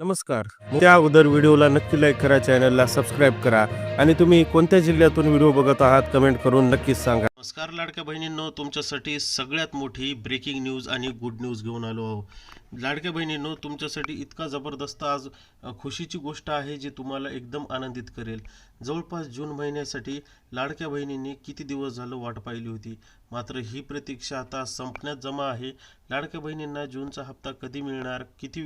नमस्कार. त्या अगोदर व्हिडिओला नक्की लाईक करा चॅनलला सबस्क्राईब करा आणि तुम्ही कोणत्या जिल्ह्यातून व्हिडिओ बघत आहात कमेंट करून नक्कीच सांगा. नमस्कार लाडक्या बहिणींनो. तुमच्यासाठी सगळ्यात मोठी ब्रेकिंग न्यूज आणि गुड न्यूज घेऊन आलो आहो लाडक्या बहिणींनो तुमच्यासाठी इतका जबरदस्त आज खुशीची गोष्ट आहे जी तुम्हाला एकदम आनंदित करेल. जवळपास जून महिन्यासाठी लाडक्या बहिणींनी किती दिवस झालं वाट पाहिली होती? मात्र ही प्रतीक्षा आता संपण्यात जमा आहे. लाडक्या बहिणींना जूनचा हप्ता कधी मिळणार किती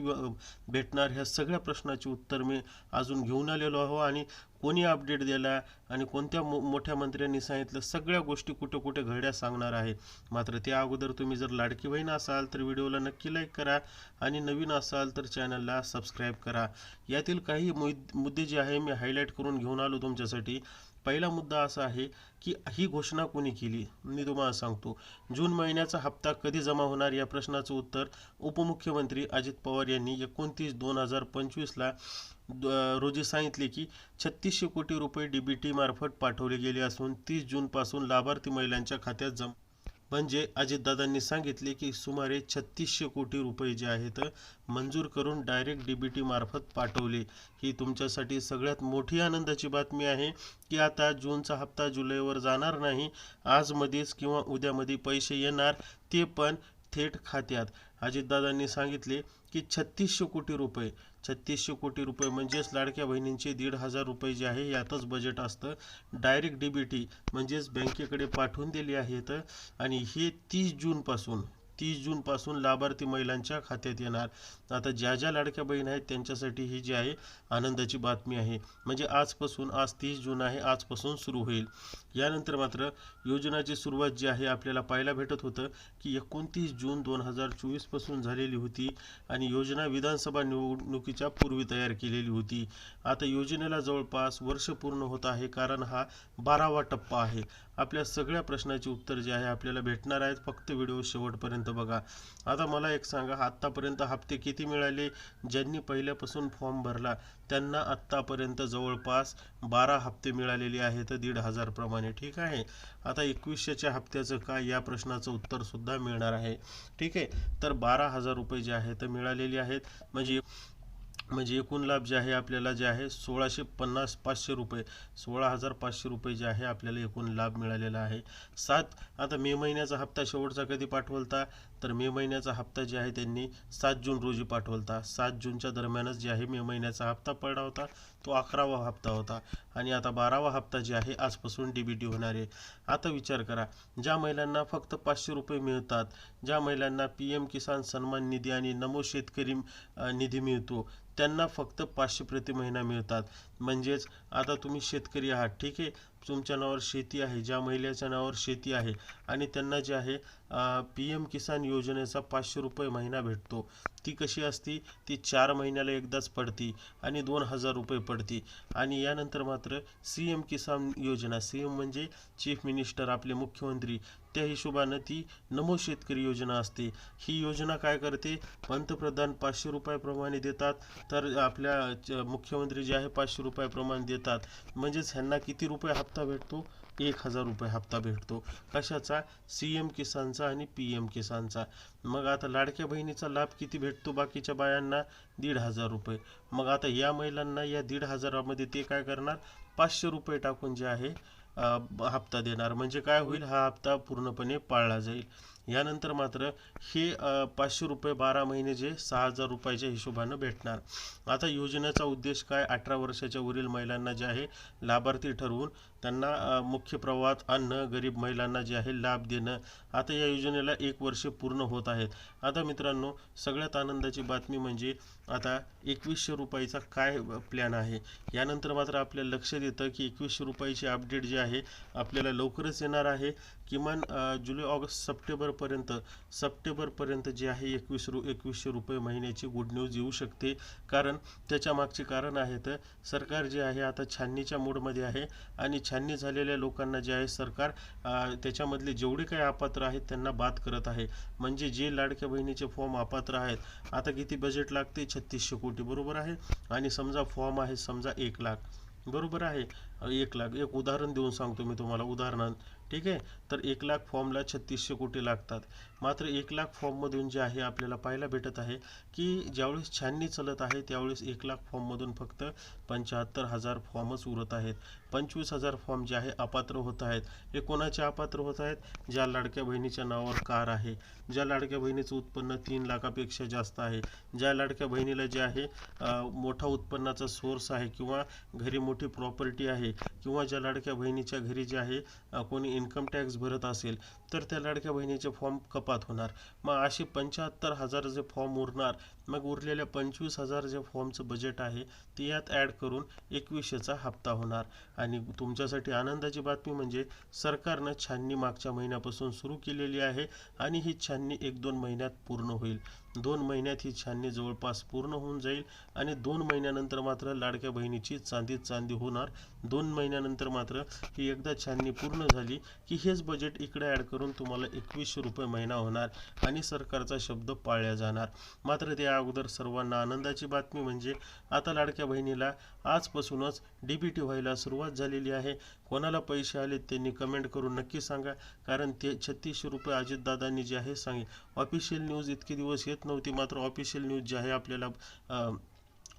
भेटणार ह्या सगळ्या प्रश्नाची उत्तर मी अजून घेऊन आलेलो आहो आणि कोणी अपडेट दिला आणि कोणत्या मो मोठ्या मंत्र्यांनी सांगितलं सगळ्या गोष्टी कुठे कुठे घड्या सांगणार आहे. मात्र त्या अगोदर तुम्ही जर लाडकी बहीण असाल तर व्हिडिओला नक्की लाईक करा आणि नवीन असाल तर चॅनलला सबस्क्राईब करा. यातील काही मुद- मुद्दे जे आहे मी हायलाईट करून घेऊन आलो तुमच्यासाठी. पहिला मुद्दा असा आहे की ही घोषणा कोणी केली? मी तुम्हाला सांगतो. जून महिन्याचा हप्ता कधी जमा होणार या प्रश्नाचं उत्तर उपमुख्यमंत्री अजित पवार यांनी एकोणतीस दोन हजार पंचवीसला रोजी सांगितले की छत्तीसशे कोटी रुपये डीबीटी मार्फत पाठवले गेले असून तीस जूनपासून लाभार्थी महिलांच्या खात्यात जम म्हणजे अजितदादांनी सांगितले की सुमारे छत्तीसशे कोटी रुपये जे आहेत मंजूर करून डायरेक्ट डी बी मार्फत पाठवले. ही तुमच्यासाठी सगळ्यात मोठी आनंदाची बातमी आहे की आता जूनचा हप्ता जुलैवर जाणार नाही आजमध्येच किंवा उद्यामध्ये पैसे येणार ते पण थेट खात्यात. अजितदादांनी सांगितले की छत्तीसशे कोटी रुपये छत्तीसशे कोटी रुपये म्हणजेच लाडक्या बहिणींचे दीड हजार रुपये जे आहे यातच बजेट असतं. डायरेक्ट डी बी टी म्हणजेच बँकेकडे पाठवून दिली आहेत आणि हे तीस जूनपासून तीस जूनपासून लाभार्थी महिलांच्या खात्यात येणार. आता ज्या ज्या लाडक्या बहीण आहेत त्यांच्यासाठी ही जी आहे आनंदाची बातमी आहे. म्हणजे आजपासून आज तीस जून आहे आजपासून सुरू होईल. यानंतर मात्र योजनाची सुरुवात जी आहे आपल्याला पाहायला भेटत होतं की एकोणतीस जून दोन हजार चोवीसपासून झालेली होती आणि योजना विधानसभा निवडणुकीच्या पूर्वी तयार केलेली होती. आता योजनेला जवळपास वर्ष पूर्ण होत आहे कारण हा बारावा टप्पा आहे. आपल्या सगळ्या प्रश्नाची उत्तर जे आहे आपल्याला भेटणार आहेत. फक्त व्हिडिओ शेवटपर्यंत बघा. आता मला एक सांगा आत्तापर्यंत हप्ते किती मिळाले? ज्यांनी पहिल्यापासून फॉर्म भरला त्यांना आत्तापर्यंत जवळपास बारा हप्ते मिळालेले आहेत दीड हजारप्रमाणे ठीक आहे? आता एकवीसशेच्या हप्त्याचं काय या प्रश्नाचं उत्तर सुद्धा मिळणार आहे. ठीक आहे? तर बारा हजार रुपये जे आहेत मिळालेले आहेत. म्हणजे म्हणजे एकूण लाभ जे आहे आपल्याला जे आहे सोळाशे पन्नास पाचशे रुपये सोळा हजार पाचशे रुपये जे आहे आपल्याला एकूण लाभ मिळालेला आहे. सात आता मे महिन्याचा हप्ता शेवटचा कधी पाठवलता? तर मे महिन्याचा हप्ता जे आहे त्यांनी सात जून रोजी पाठवलता. सात जूनच्या दरम्यानच जे आहे मे महिन्याचा हप्ता पडला होता. तो अकरावा हप्ता होता. आणि आता बारावा हप्ता जे आहे आजपासून डी बी टी होणार आहे. आता विचार करा ज्या महिलांना फक्त पाचशे रुपये मिळतात ज्या महिलांना पी एम किसान सन्मान निधी आणि नमो शेतकरी निधी मिळतो त्यांना फक्त पाचशे प्रति महिना मिळतात. म्हणजेच आता तुम्ही शेतकरी आहात ठीक आहे? तुमच्या नावावर शेती आहे ज्या महिलेच्या नावावर शेती आहे आणि त्यांना जे आहे पी एम किसान योजनेचा पाचशे रुपये महिना भेटतो. ती कशी असती? ती चार महिन्याला एकदाच पडती आणि दोन हजार रुपये पडती. आणि यानंतर मात्र C M Kisan Yojana C M म्हणजे चीफ मिनिस्टर आपले मुख्यमंत्री त्या हिशोबानं ती नमो शेतकरी योजना असते. ही योजना काय करते? पंतप्रधान पाचशे रुपयाप्रमाणे देतात तर आपल्या च- मुख्यमंत्री जे आहे पाचशे रुपयाप्रमाणे देतात. म्हणजेच ह्यांना किती रुपये हप्ता हप्ता भेटतो एक हजार रुपये हप्ता भेटतो. कशाचा? सी एम किसानचा आणि पी एम किसानचा. मग आता लाडक्या बहिणीचा लाभ किती भेटतो बाकीच्या बायांना? दीड हजार रुपये. मग आता या महिलांना या दीड हजारामध्ये ते काय करणार? पाचशे रुपये टाकून जे आहे हप्ता देणार. म्हणजे काय होईल? हा हप्ता पूर्णपणे पाळला जाईल. यानंतर मात्र हे पाचशे रुपये बारा महिने जे सहा हजार रुपयाच्या हिशोबानं भेटणार. आता योजनेचा उद्देश काय? अठरा वर्षाच्या वरील महिलांना जे आहे लाभार्थी ठरवून त्यांना मुख्य प्रवाहात आणणं गरीब महिलांना जे आहे लाभ देणं आता या योजनेला एक वर्ष पूर्ण होत आहेत. आता मित्रांनो सगळ्यात आनंदाची बातमी म्हणजे आता एकवीसशे रुपयाचा काय प्लॅन आहे? यानंतर मात्र आपल्याला लक्षात येतं की एकवीसशे रुपयाची अपडेट जी आहे आपल्याला लवकरच येणार आहे. किमान जुलै ऑगस्ट सप्टेंबरपर्यंत सप्टेंबरपर्यंत जे आहे एकवीस रु एकवीसशे रुपये महिन्याची गुड न्यूज येऊ शकते. कारण त्याच्या मागचे कारण आहे तर सरकार जे आहे आता छाननीच्या मूडमध्ये आहे आणि छाननी झालेल्या लोकांना जे आहे सरकार त्याच्यामधले जेवढे काही अपात्र आहेत त्यांना बाद करत आहे. म्हणजे जे लाडक्या बहिणीचे फॉर्म अपात्र आहेत आता किती बजेट लागते? छत्तीसशे कोटी बरोबर आहे? आणि समजा फॉर्म आहे समजा एक लाख बरोबर आहे? एक लाख एक उदाहरण देऊन सांगतो मी तुम्हाला उदाहरणार्थ ठीक आहे? तर एक लाख फॉर्मला छत्तीसशे कोटी लागतात. मात्र एक लाख फॉर्ममधून जे आहे आपल्याला पाहायला भेटत आहे की ज्यावेळेस छाननी चलत आहे त्यावेळेस एक लाख फॉर्ममधून फक्त पंच्याहत्तर हजार फॉर्मच उरत आहेत. पंचवीस हजार फॉर्म जे आहे अपात्र होत आहेत. हे कोणाचे अपात्र होत आहेत? ज्या लाडक्या बहिणीच्या नावावर कार आहे. ज्या लाडक्या बहिणीचं उत्पन्न तीन लाखापेक्षा जास्त आहे. ज्या लाडक्या बहिणीला जे आहे मोठा उत्पन्नाचा सोर्स आहे किंवा घरी मोठी प्रॉपर्टी आहे किंवा ज्या लाडक्या बहिणीच्या घरी जे आहे कोणी इन्कम टॅक्स भरत असेल तर त्या लाडक्या बहिणीचे फॉर्म कपात होणार. मग असे पंच्याहत्तर हजार जे फॉर्म उरणार मग उरलेल्या पंचवीस हजार जे फॉर्मचं बजेट आहे ते यात ॲड करून एकवीसशेचा हप्ता होणार. आणि तुमच्यासाठी आनंदाची बातमी म्हणजे सरकारनं छाननी मागच्या महिन्यापासून सुरू केलेली आहे आणि ही छाननी एक दोन महिन्यात पूर्ण होईल. दोन महिन्यात ही छाननी जवळपास पूर्ण होऊन जाईल आणि दोन महिन्यानंतर मात्र लाडक्या बहिणीची चांदी चांदी होणार. दोन महिन्यानंतर मात्र ही एकदा छाननी पूर्ण झाली की हेच बजेट इकडे ॲड करून तुम्हाला एकवीसशे रुपये महिना होणार आणि सरकारचा शब्द पाळला जाणार. मात्र त्या अगोदर सर्वांना आनंदाची बातमी म्हणजे आता लाडक्या बहिणीला आजपासूनच डी बी टी व्हायला सुरुवात झालेली आहे. कोणाला पैसे आले त्यांनी कमेंट करून नक्की सांगा. कारण ते छत्तीसशे रुपये अजितदादांनी जे आहे सांगे ऑफिशियल न्यूज इतके दिवस येत नव्हती. मात्र ऑफिशियल न्यूज जी आहे आपल्याला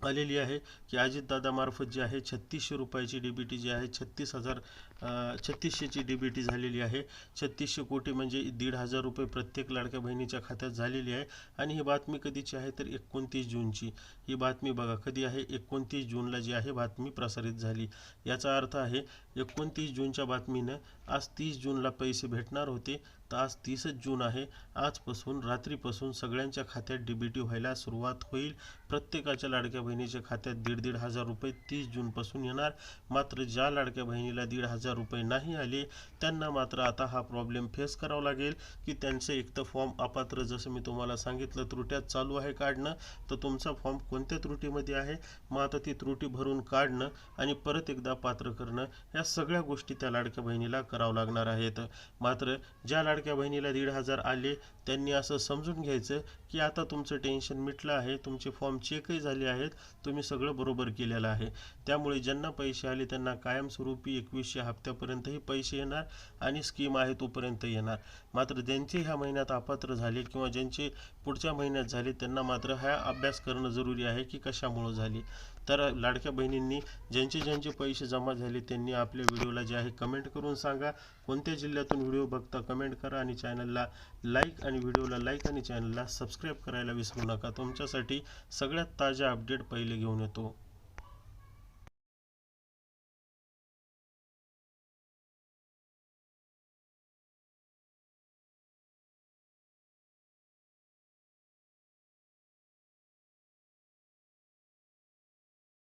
आलेली आहे की अजितदादामार्फत जी आहे छत्तीसशे रुपयाची डी बी टी जी आहे छत्तीस हजार छत्तीसशेची डी बी टी झालेली आहे. छत्तीसशे कोटी म्हणजे दीड हजार रुपये प्रत्येक लाडक्या बहिणीच्या खात्यात झालेली आहे. आणि ही बातमी कधीची आहे तर एकोणतीस जूनची. ही बातमी बघा कधी आहे? एकोणतीस जूनला जी आहे बातमी प्रसारित झाली. याचा अर्थ आहे एकोणतीस जूनच्या बातमीनं आज तीस जूनला पैसे भेटणार होते. तर आज तीसच जून आहे. आजपासून रात्रीपासून सगळ्यांच्या खात्यात डी बी टी व्हायला सुरुवात होईल. प्रत्येकाच्या लाडक्या बहिणीच्या खात्यात दीड दीड हजार रुपये तीस जूनपासून येणार. मात्र ज्या लाडक्या बहिणीला दीड हजार रुपये नाही आले त्यांना मात्र आता हा प्रॉब्लेम फेस करावा लागेल की त्यांचे एक तर फॉर्म अपात्र जसं मी तुम्हाला सांगितलं त्रुट्यात चालू आहे काढणं तर तुमचा फॉर्म कोणत्या त्रुटीमध्ये आहे? मग आता ती त्रुटी भरून काढणं आणि परत एकदा पात्र करणं या सगळ्या गोष्टी त्या लाडक्या बहिणीला करावं लागणार आहेत. मात्र ज्या लाडक्या बहिणीला दीड हजार आले त्यांनी असं समजून घ्यायचं की आता तुमचं टेन्शन मिटलं आहे तुमचे फॉर्म चेकही झाले आहेत तुम्ही सगळं बरोबर केलेलं आहे. त्यामुळे ज्यांना पैसे आले त्यांना कायमस्वरूपी एकवीसशे हप्त्यापर्यंतही पैसे येणार आणि स्कीम आहे तोपर्यंत येणार. मात्र ज्यांचे ह्या महिन्यात अपात्र झाले किंवा ज्यांचे पुढच्या महिन्यात झाले त्यांना मात्र हा अभ्यास करणं जरुरी आहे की कशामुळं झाली. तर लाडक्या बहिणींनी ज्यांचे ज्यांचे पैसे जमा झाले त्यांनी आपल्या व्हिडिओला जे आहे कमेंट करून सांगा. कोणत्या जिल्ह्यातून व्हिडिओ बघता कमेंट करा आणि चॅनलला लाईक आणि व्हिडिओला लाईक आणि चॅनलला सबस्क्राईब करायला विसरू नका. तुमच्यासाठी सगळ्यात ताज्या अपडेट पहिले घेऊन येतो.